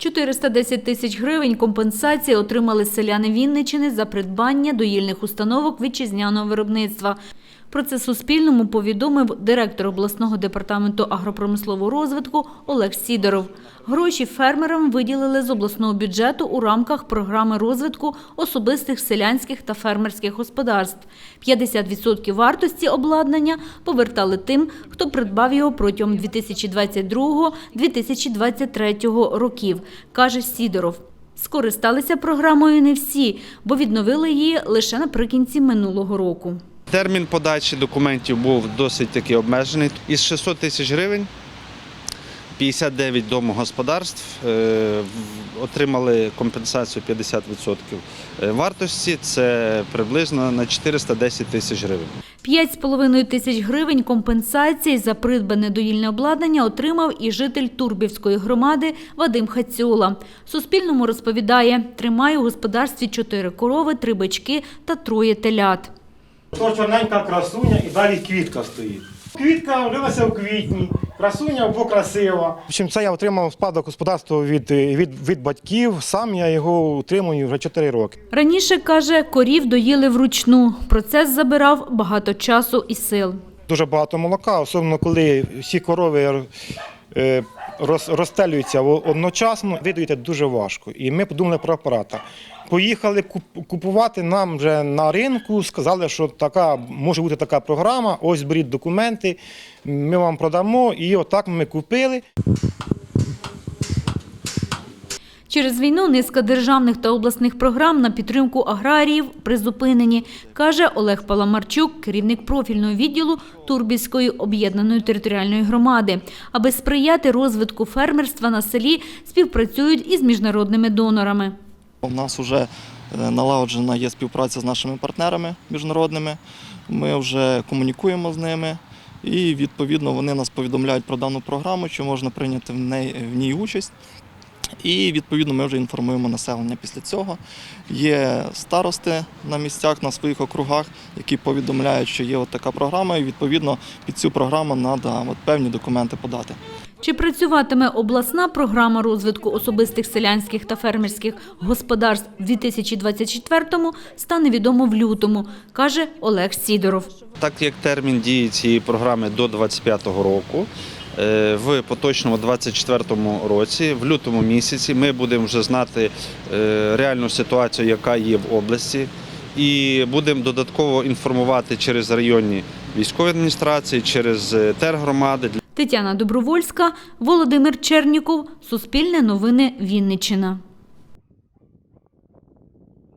410 тисяч гривень компенсації отримали селяни Вінничини за придбання доїльних установок вітчизняного виробництва. Про це Суспільному повідомив директор обласного департаменту агропромислового розвитку Олег Сідоров. Гроші фермерам виділили з обласного бюджету у рамках програми розвитку особистих селянських та фермерських господарств. 50% вартості обладнання повертали тим, хто придбав його протягом 2022-2023 років, каже Сідоров. Скористалися програмою не всі, бо відновили її лише наприкінці минулого року. Термін подачі документів був досить таки обмежений. Із 600 тисяч гривень 59 домогосподарств е, отримали компенсацію 50% вартості. Це приблизно на 410 тисяч гривень. 5,5 тисяч гривень компенсації за придбане доїльне обладнання отримав і житель Турбівської громади Вадим Хацьола. Суспільному розповідає, тримає у господарстві чотири корови, три бички та троє телят. То чорненька красуня і далі квітка стоїть. Квітка влилася в квітні, красуня бо красива. В общем, це я отримав спадок господарства від, від, від батьків. Сам я його утримую вже 4 роки. Раніше, каже, корів доїли вручну. Процес забирав багато часу і сил. Дуже багато молока, особливо коли всі корови е, розстелюються одночасно, видаєте дуже важко. І ми подумали про апарата. Поїхали купувати нам вже на ринку, сказали, що така може бути така програма, ось беріть документи, ми вам продамо. І отак ми купили. Через війну низка державних та обласних програм на підтримку аграріїв призупинені, каже Олег Паламарчук, керівник профільного відділу Турбівської об'єднаної територіальної громади. Аби сприяти розвитку фермерства на селі, співпрацюють із міжнародними донорами. У нас вже е, налагоджена є співпраця з нашими партнерами міжнародними. Ми вже комунікуємо з ними, і відповідно вони нас повідомляють про дану програму, що можна прийняти в ній участь. І відповідно ми вже інформуємо населення після цього. Є старости на місцях, на своїх округах, які повідомляють, що є от така програма, і відповідно під цю програму треба от певні документи подати. Чи працюватиме обласна програма розвитку особистих селянських та фермерських господарств в 2024-му, стане відомо в лютому, каже Олег Сідоров. Так як термін дії цієї програми до 2025 року, в поточному 24 році, в лютому місяці, ми будемо вже знати е, реальну ситуацію, яка є в області, і будемо додатково інформувати через районні військові адміністрації, через е, тергромади Тетяна Добровольська, Володимир Черніков, Суспільне новини Вінниччина.